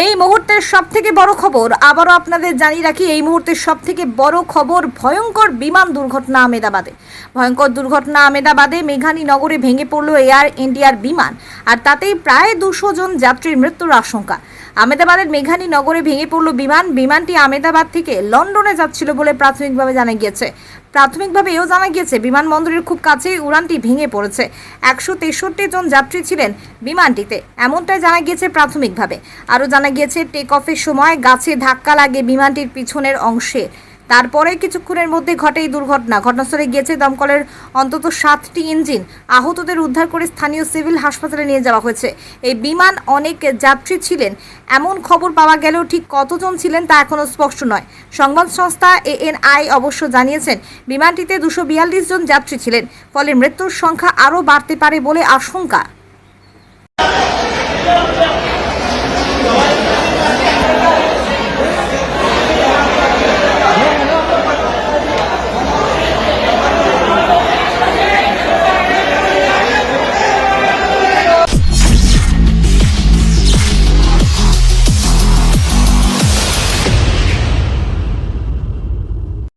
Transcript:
এই মুহূর্তের সব থেকে বড় খবর, আবারও আপনাদের জানিয়ে রাখি, এই মুহূর্তের সব থেকে বড় খবর ভয়ঙ্কর বিমান দুর্ঘটনা আমেদাবাদে। ভয়ঙ্কর দুর্ঘটনা আমেদাবাদে মেঘানী নগরে ভেঙে পড়ল এয়ার ইন্ডিয়ার বিমান, আর তাতেই প্রায় দুশো জন যাত্রীর মৃত্যুর আশঙ্কা। আমেদাবাদের মেঘানী নগরে ভেঙে পড়ল বিমান, বিমানটি আমেদাবাদ থেকে লন্ডনে যাচ্ছিল বলে প্রাথমিকভাবে জানা গিয়েছে। প্রাথমিকভাবে এও জানা গিয়েছে, বিমানবন্দরের খুব কাছেই উড়ানটি ভেঙে পড়েছে। একশো তেষট্টি জন যাত্রী ছিলেন বিমানটিতে, এমনটাই জানা গিয়েছে প্রাথমিকভাবে। আরও জানা গিয়েছে টেক অফের সময় গাছে ধাক্কা লাগে বিমানটির পিছনের অংশে। তারপরে কিছুক্ষণের মধ্যে ঘটে এই দুর্ঘটনা। ঘটনাস্থলে গিয়েছে দমকলের অন্তত সাতটি ইঞ্জিন। আহতদের উদ্ধার করে স্থানীয় সিভিল হাসপাতালে নিয়ে যাওয়া হয়েছে। এই বিমান অনেক যাত্রী ছিলেন। এমন খবর পাওয়া গেলেও ঠিক কতজন ছিলেন তা এখনও স্পষ্ট নয়। সংবাদ সংস্থা এএনআই অবশ্য জানিয়েছেন, বিমানটিতে দুশো বিয়াল্লিশ জন যাত্রী ছিলেন, ফলে মৃত্যুর সংখ্যা আরও বাড়তে পারে বলে আশঙ্কা।